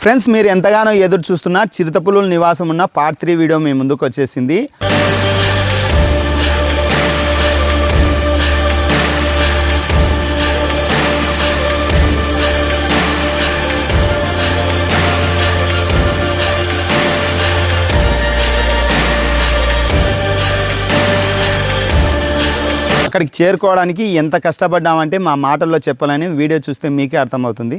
Friends మీరు ఎంతగానో ఎదురు చూస్తున్న చిరుతపులుల నివాసం ఉన్న పార్ట్ త్రీ వీడియో మీ ముందుకు వచ్చేసింది. అక్కడికి చేరుకోవడానికి ఎంత కష్టపడ్డామంటే మా మాటల్లో చెప్పాలని వీడియో చూస్తే మీకే అర్థమవుతుంది.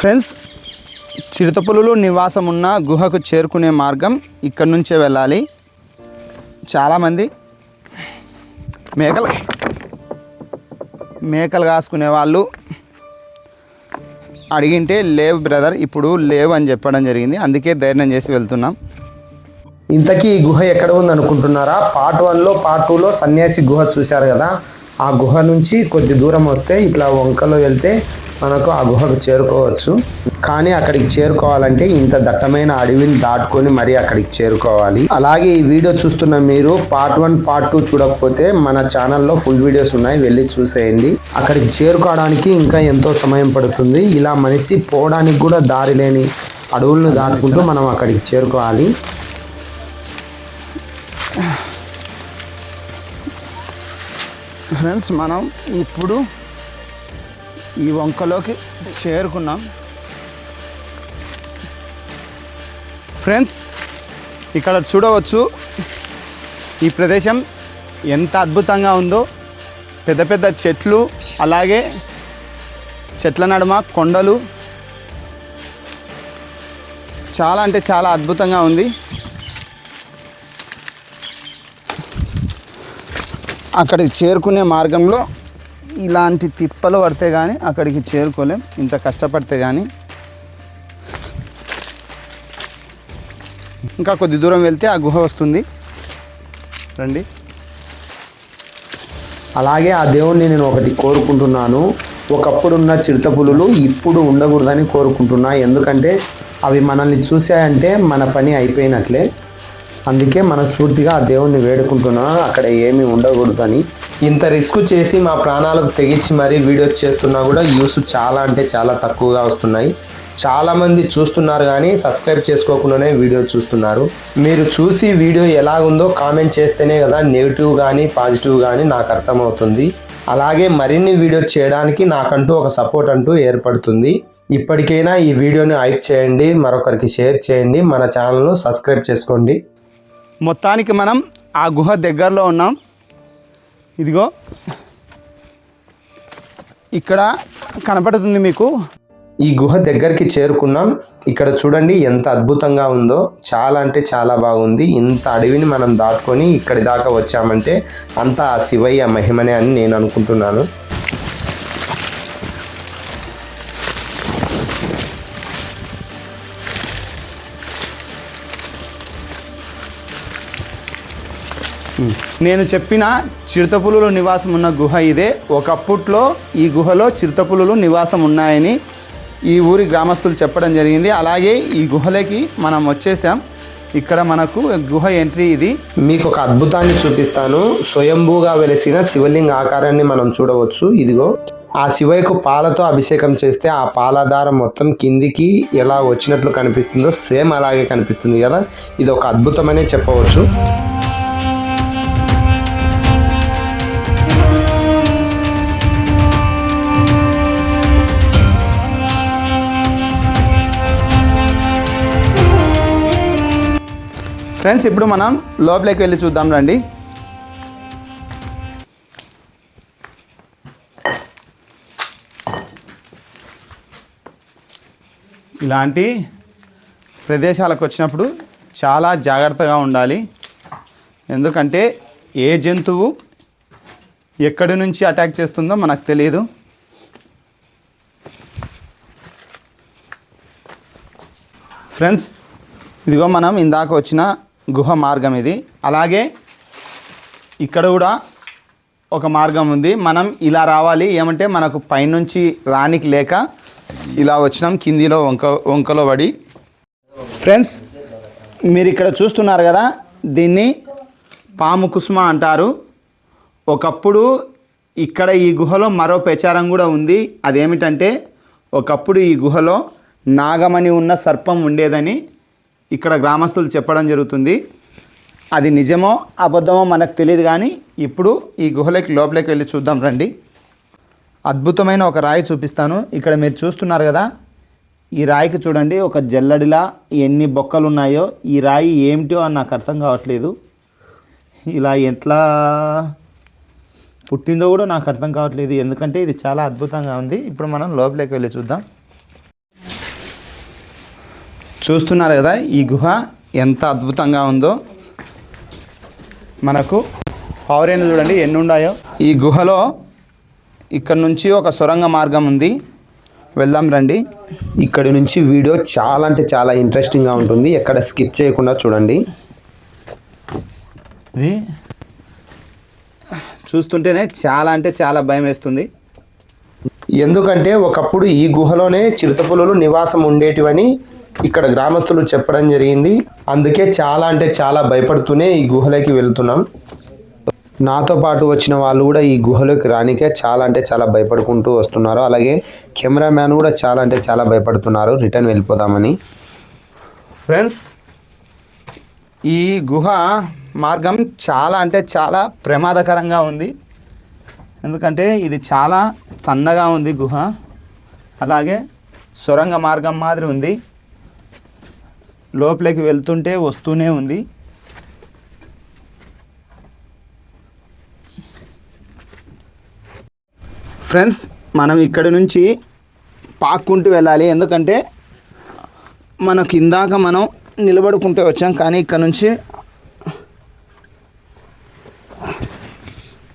ఫ్రెండ్స్ చిరుతపులులు నివాసం ఉన్న గుహకు చేరుకునే మార్గం ఇక్కడి నుంచే వెళ్ళాలి. చాలామంది మేకలు మేకలు కాసుకునే వాళ్ళు అడిగింటే లేవు బ్రదర్ ఇప్పుడు లేవు అని చెప్పడం జరిగింది. అందుకే ధైర్యం చేసి వెళ్తున్నాం. ఇంతకీ ఈ గుహ ఎక్కడ ఉంది అనుకుంటున్నారా పార్ట్ వన్లో పార్ట్ టూలో సన్యాసి గుహ చూశారు కదా. ఆ గుహ నుంచి కొద్ది దూరం వస్తే ఇట్లా వంకలో వెళ్తే మనకు ఆ గుహకు చేరుకోవచ్చు. కానీ అక్కడికి చేరుకోవాలంటే ఇంత దట్టమైన అడవిని దాటుకొని మరీ అక్కడికి చేరుకోవాలి. అలాగే ఈ వీడియో చూస్తున్న మీరు పార్ట్ వన్ పార్ట్ టూ చూడకపోతే మన ఛానల్లో ఫుల్ వీడియోస్ ఉన్నాయి. వెళ్ళి చూసేయండి. అక్కడికి చేరుకోవడానికి ఇంకా ఎంతో సమయం పడుతుంది. ఇలా మనిషి పోవడానికి కూడా దారి లేని అడవులను దాటుకుంటూ మనం అక్కడికి చేరుకోవాలి. ఫ్రెండ్స్ మనం ఇప్పుడు ఈ వంకలోకి చేరుకున్నాం. ఫ్రెండ్స్ ఇక్కడ చూడవచ్చు ఈ ప్రదేశం ఎంత అద్భుతంగా ఉందో. పెద్ద పెద్ద చెట్లు అలాగే చెట్ల నడుమ కొండలు. చాలా అంటే చాలా అద్భుతంగా ఉంది. అక్కడికి చేరుకునే మార్గంలో ఇలాంటి తిప్పలు పడితే కానీ అక్కడికి చేరుకోలేం. ఇంత కష్టపడితే కానీ ఇంకా కొద్ది దూరం వెళ్తే ఆ గుహ వస్తుంది. రండి. అలాగే ఆ దేవుణ్ణి నేను ఒకటి కోరుకుంటున్నాను. ఒకప్పుడున్న చిరుతపులులు ఇప్పుడు ఉండకూడదని కోరుకుంటున్నా. ఎందుకంటే అవి మనల్ని చూశాయంటే మన పని అయిపోయినట్లే. అందుకే మనస్ఫూర్తిగా ఆ దేవుణ్ణి వేడుకుంటున్నాను. అక్కడ ఏమీ ఉండకూడదని ఇంత రిస్క్ చేసి మా ప్రాణాలకు తెగించి మరీ వీడియోస్ చేస్తున్నా కూడా వ్యూస్ చాలా అంటే చాలా తక్కువగా వస్తున్నాయి. చాలామంది చూస్తున్నారు కానీ సబ్స్క్రైబ్ చేసుకోకుండానే వీడియో చూస్తున్నారు. మీరు చూసి వీడియో ఎలాగుందో కామెంట్ చేస్తేనే కదా నెగిటివ్ కానీ పాజిటివ్ కానీ నాకు అర్థమవుతుంది. అలాగే మరిన్ని వీడియోస్ చేయడానికి నాకంటూ ఒక సపోర్ట్ అంటూ ఏర్పడుతుంది. ఇప్పటికైనా ఈ వీడియోని హైప్ చేయండి మరొకరికి షేర్ చేయండి మన ఛానల్ను సబ్స్క్రైబ్ చేసుకోండి. మొత్తానికి మనం ఆ గుహ దగ్గరలో ఉన్నాం. ఇదిగో. ఇక్కడ కనపడుతుంది మీకు. ఈ గుహ దగ్గరికి చేరుకున్నాం. ఇక్కడ చూడండి ఎంత అద్భుతంగా ఉందో. చాలా అంటే చాలా బాగుంది. ఇంత అడవిని మనం దాటుకొని ఇక్కడి దాకా వచ్చామంటే అంతా ఆ శివయ్య మహిమనే అని నేను అనుకుంటున్నాను. నేను చెప్పిన చిరుతపులులు నివాసం ఉన్న గుహ ఇదే. ఒకప్పట్లో ఈ గుహలో చిరుతపులులు నివాసం ఉన్నాయని ఈ ఊరి గ్రామస్తులు చెప్పడం జరిగింది. అలాగే ఈ గుహలకి మనం వచ్చేసాం. ఇక్కడ మనకు గుహ ఎంట్రీ ఇది. మీకు ఒక అద్భుతాన్ని చూపిస్తాను. స్వయంభూగా వెలిసిన శివలింగ ఆకారాన్ని మనం చూడవచ్చు. ఇదిగో ఆ శివయ్యకు పాలతో అభిషేకం చేస్తే ఆ పాలధారం మొత్తం కిందికి ఎలా వచ్చినట్లు కనిపిస్తుందో సేమ్ అలాగే కనిపిస్తుంది కదా? ఇది ఒక అద్భుతమనే చెప్పవచ్చు. ఫ్రెండ్స్ ఇప్పుడు మనం లోపలికి వెళ్ళి చూద్దాం రండి. ఇలాంటి ప్రదేశాలకు వచ్చినప్పుడు చాలా జాగ్రత్తగా ఉండాలి. ఎందుకంటే ఏ జంతువు ఎక్కడి నుంచి అటాక్ చేస్తుందో మనకు తెలియదు ఫ్రెండ్స్ ఇదిగో మనం ఇందాక వచ్చిన గుహ మార్గం ఇది. అలాగే ఇక్కడ కూడా ఒక మార్గం ఉంది. మనం ఇలా రావాలి. ఏమంటే మనకు పైనుంచి రానికి లేక ఇలా వచ్చినాం. కిందిలో వంక వంకలో పడి. ఫ్రెండ్స్ మీరు ఇక్కడ చూస్తున్నారు కదా దీన్ని పాము కుసుమ అంటారు. ఒకప్పుడు ఇక్కడ ఈ గుహలో మరో ప్రచారం కూడా ఉంది. అదేమిటంటే ఒకప్పుడు ఈ గుహలో నాగమణి ఉన్న సర్పం ఉండేదని ఇక్కడ గ్రామస్తులు చెప్పడం జరుగుతుంది. అది నిజమో అబద్ధమో మనకు తెలియదు కానీ ఇప్పుడు ఈ గుహలోకి లోపలికి వెళ్ళి చూద్దాం రండి. అద్భుతమైన ఒక రాయి చూపిస్తాను. ఇక్కడ మీరు చూస్తున్నారు కదా ఈ రాయికి చూడండి ఒక జల్లడిలా ఎన్ని బొక్కలు ఉన్నాయో ఈ రాయి ఏమిటో అని నాకు అర్థం కావట్లేదు. ఇలా ఎట్లా పుట్టిందో కూడా నాకు అర్థం కావట్లేదు ఎందుకంటే ఇది చాలా అద్భుతంగా ఉంది. ఇప్పుడు మనం లోపలికి వెళ్ళి చూద్దాం. చూస్తున్నారు కదా ఈ గుహ ఎంత అద్భుతంగా ఉందో. మనకు పౌరేణులు చూడండి ఎన్ని ఉన్నాయో ఈ గుహలో ఇక్కడ నుంచి ఒక సొరంగ మార్గం ఉంది. వెళ్దాం రండి. ఇక్కడి నుంచి వీడియో చాలా అంటే చాలా ఇంట్రెస్టింగ్గా ఉంటుంది. ఎక్కడ స్కిప్ చేయకుండా చూడండి. ఇది చూస్తుంటేనే చాలా అంటే చాలా భయం వేస్తుంది. ఎందుకంటే ఒకప్పుడు ఈ గుహలోనే చిరుతపులులు నివాసం ఉండేటివని ఇక్కడ గ్రామస్తులు చెప్పడం జరిగింది. అందుకే చాలా అంటే చాలా భయపడుతూనే ఈ గుహలోకి వెళ్తున్నాం. నాతో పాటు వచ్చిన వాళ్ళు కూడా ఈ గుహలోకి రానికే చాలా అంటే చాలా భయపడుకుంటూ వస్తున్నారు. అలాగే కెమెరామ్యాన్ కూడా చాలా అంటే చాలా భయపడుతున్నారు. రిటర్న్ వెళ్ళిపోదామని. ఫ్రెండ్స్ ఈ గుహ మార్గం చాలా అంటే చాలా ప్రమాదకరంగా ఉంది. ఎందుకంటే ఇది చాలా సన్నగా ఉంది గుహ. అలాగే సొరంగ మార్గం మాదిరి ఉంది. లోపలికి వెళ్తుంటే వస్తూనే ఉంది. ఫ్రెండ్స్ మనం ఇక్కడ నుంచి పాక్కుంటూ వెళ్ళాలి. ఎందుకంటే మనకి ఇందాక మనం నిలబడుకుంటూ వచ్చాం. కానీ ఇక్కడ నుంచి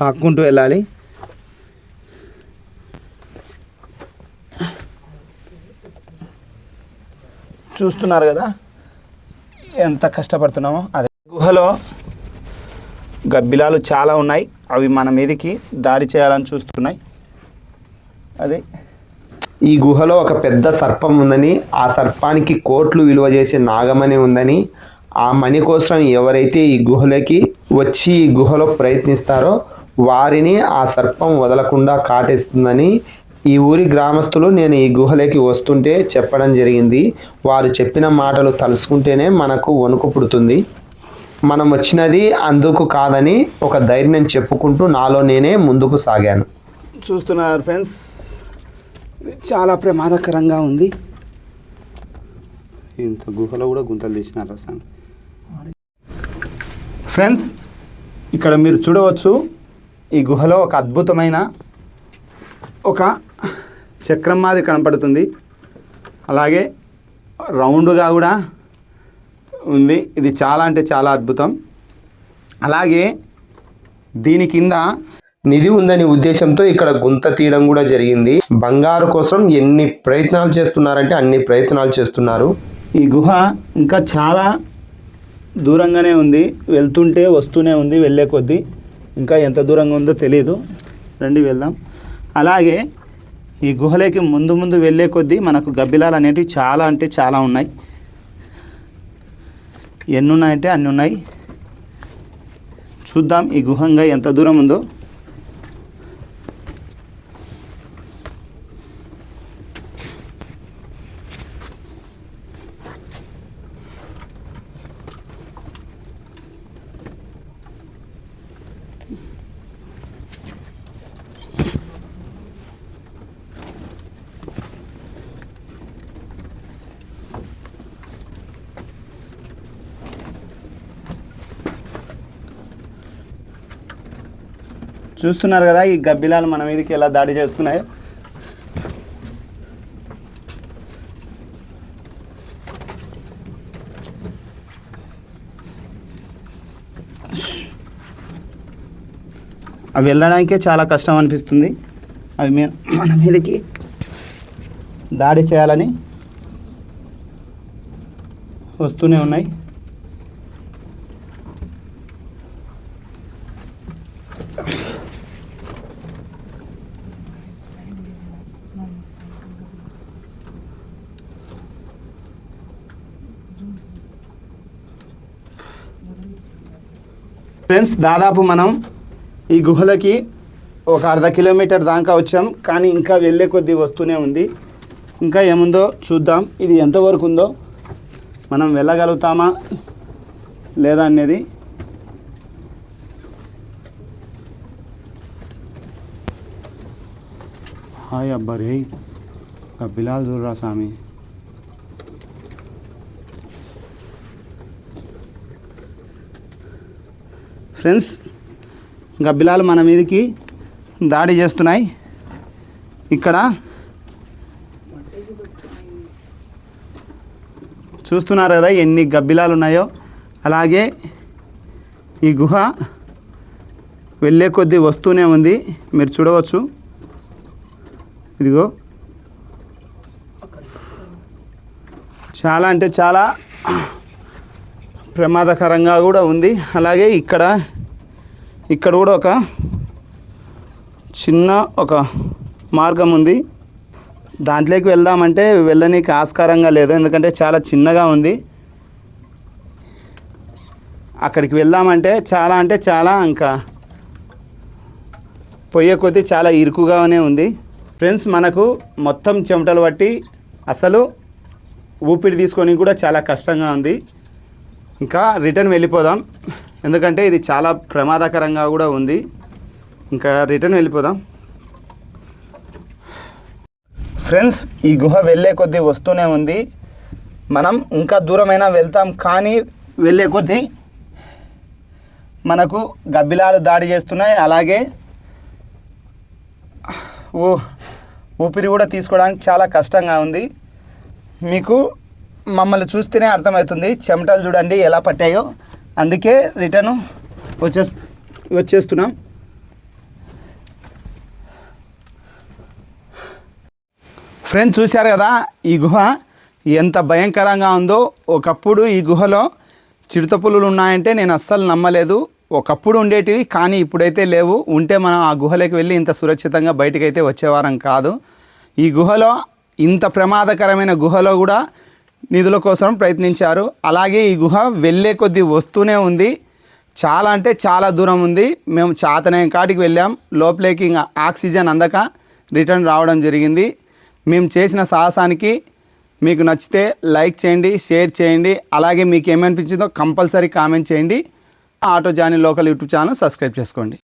పాక్కుంటూ వెళ్ళాలి. చూస్తున్నారు కదా? ఎంత కష్టపడుతున్నామో అదే. గుహలో గబ్బిలాలు చాలా ఉన్నాయి. అవి మన మీదకి దాడి చేయాలని చూస్తున్నాయి. అదే. ఈ గుహలో ఒక పెద్ద సర్పం ఉందని ఆ సర్పానికి కోట్లు విలువ చేసే నాగమణి ఉందని ఆ మణి కోసం ఎవరైతే ఈ గుహలోకి వచ్చి ఈ గుహలో ప్రయత్నిస్తారో వారిని ఆ సర్పం వదలకుండా కాటేస్తుందని ఈ ఊరి గ్రామస్తులు నేను ఈ గుహలోకి వస్తుంటే చెప్పడం జరిగింది. వారు చెప్పిన మాటలు తలుసుకుంటేనే మనకు వణుకు పుడుతుంది. మనం వచ్చినది అందుకు కాదని ఒక ధైర్యం చెప్పుకుంటూ నాలో నేనే ముందుకు సాగాను. చూస్తున్నారు ఫ్రెండ్స్ చాలా ప్రమాదకరంగా ఉంది. ఇంత గుహలో కూడా గుంతలు తీసినారు రసాన్ని ఫ్రెండ్స్ ఇక్కడ మీరు చూడవచ్చు ఈ గుహలో ఒక అద్భుతమైన ఒక చక్రం మాదిరి కనపడుతుంది. అలాగే రౌండ్గా కూడా ఉంది. ఇది చాలా అంటే చాలా అద్భుతం. అలాగే దీని కింద నిధి ఉందని ఉద్దేశంతో ఇక్కడ గుంత తీయడం కూడా జరిగింది. బంగారు కోసం ఎన్ని ప్రయత్నాలు చేస్తున్నారంటే అన్ని ప్రయత్నాలు చేస్తున్నారు. ఈ గుహ ఇంకా చాలా దూరంగానే ఉంది. వెళ్తుంటే వస్తూనే ఉంది వెళ్ళే కొద్దీ. ఇంకా ఎంత దూరంగా ఉందో తెలియదు రండి వెళ్దాం. అలాగే ఈ గుహలోకి ముందు ముందు వెళ్ళే కొద్దీ మనకు గబ్బిలాలు అనేటివి చాలా అంటే చాలా ఉన్నాయి. ఎన్ని ఉన్నాయంటే అన్ని ఉన్నాయి చూద్దాం ఈ గుహంగా ఎంత దూరం ఉందో. చూస్తున్నారు కదా ఈ గబ్బిలాలు మన మీదకి ఎలా దాడి చేస్తున్నాయో. అవి వెళ్ళడానికే చాలా కష్టం అనిపిస్తుంది. అవి మీ మన మీదకి దాడి చేయాలని వస్తూనే ఉన్నాయి. ఫ్రెండ్స్ దాదాపు మనం ఈ గుహలకి ఒక అర్ధ కిలోమీటర్ దాకా వచ్చాం కానీ ఇంకా వెళ్ళే కొద్దీ వస్తూనే ఉంది. ఇంకా ఏముందో చూద్దాం ఇది ఎంతవరకు ఉందో మనం వెళ్ళగలుగుతామా లేదా అనేది. హాయ్ అబ్బా రే బిలాల్ చూడరా స్వామి. ఫ్రెండ్స్ గబ్బిలాలు మన మీదకి దాడి చేస్తున్నాయి. ఇక్కడ చూస్తున్నారు కదా ఎన్ని గబ్బిలాలు ఉన్నాయో. అలాగే ఈ గుహ వెళ్ళే కొద్దీ వస్తూనే ఉంది. మీరు చూడవచ్చు. ఇదిగో. చాలా అంటే చాలా ప్రమాదకరంగా కూడా ఉంది. అలాగే ఇక్కడ ఇక్కడ కూడా ఒక చిన్న ఒక మార్గం ఉంది. దాంట్లోకి వెళ్దామంటే వెళ్ళనీకి ఆస్కారంగా లేదు. ఎందుకంటే చాలా చిన్నగా ఉంది. అక్కడికి వెళ్దామంటే చాలా అంటే చాలా ఇంకా పొయ్యే కొద్దీ చాలా ఇరుకుగానే ఉంది. ఫ్రెండ్స్ మనకు మొత్తం చెమటలు పట్టి అసలు ఊపిరి తీసుకొని కూడా చాలా కష్టంగా ఉంది. ఇంకా రిటర్న్ వెళ్ళిపోదాం. ఎందుకంటే ఇది చాలా ప్రమాదకరంగా కూడా ఉంది. ఇంకా రిటర్న్ వెళ్ళిపోదాం. ఫ్రెండ్స్ ఈ గుహ వెళ్ళే కొద్దీ వస్తూనే ఉంది. మనం ఇంకా దూరమైనా వెళ్తాం కానీ వెళ్ళే కొద్దీ మనకు గబ్బిలాలు దాడి చేస్తున్నాయి. అలాగే ఊ ఊపిరి కూడా తీసుకోవడానికి చాలా కష్టంగా ఉంది. మీకు మమ్మల్ని చూస్తేనే అర్థమవుతుంది. చెమటలు చూడండి ఎలా పట్టాయో. అందుకే రిటర్న్ వచ్చే వచ్చేస్తున్నాం. ఫ్రెండ్స్ చూశారు కదా ఈ గుహ ఎంత భయంకరంగా ఉందో. ఒకప్పుడు ఈ గుహలో చిరుతపులులు ఉన్నాయంటే నేను అస్సలు నమ్మలేదు. ఒకప్పుడు ఉండేటివి కానీ ఇప్పుడైతే లేవు. ఉంటే మనం ఆ గుహలోకి వెళ్ళి ఇంత సురక్షితంగా బయటకైతే వచ్చేవారం కాదు. ఈ గుహలో ఇంత ప్రమాదకరమైన గుహలో కూడా నిధుల కోసం ప్రయత్నించారు. అలాగే ఈ గుహ వెళ్ళే కొద్దీ వస్తూనే ఉంది. చాలా అంటే చాలా దూరం ఉంది. మేము చాతనే కాటికి వెళ్ళాం. లోపలికి ఇంకా ఆక్సిజన్ అందక రిటర్న్ రావడం జరిగింది. మేము చేసిన సాహసానికి మీకు నచ్చితే లైక్ చేయండి షేర్ చేయండి. అలాగే మీకు ఏమనిపించిందో కంపల్సరీ కామెంట్ చేయండి. Auto Johnny local YouTube channel subscribe చేసుకోండి.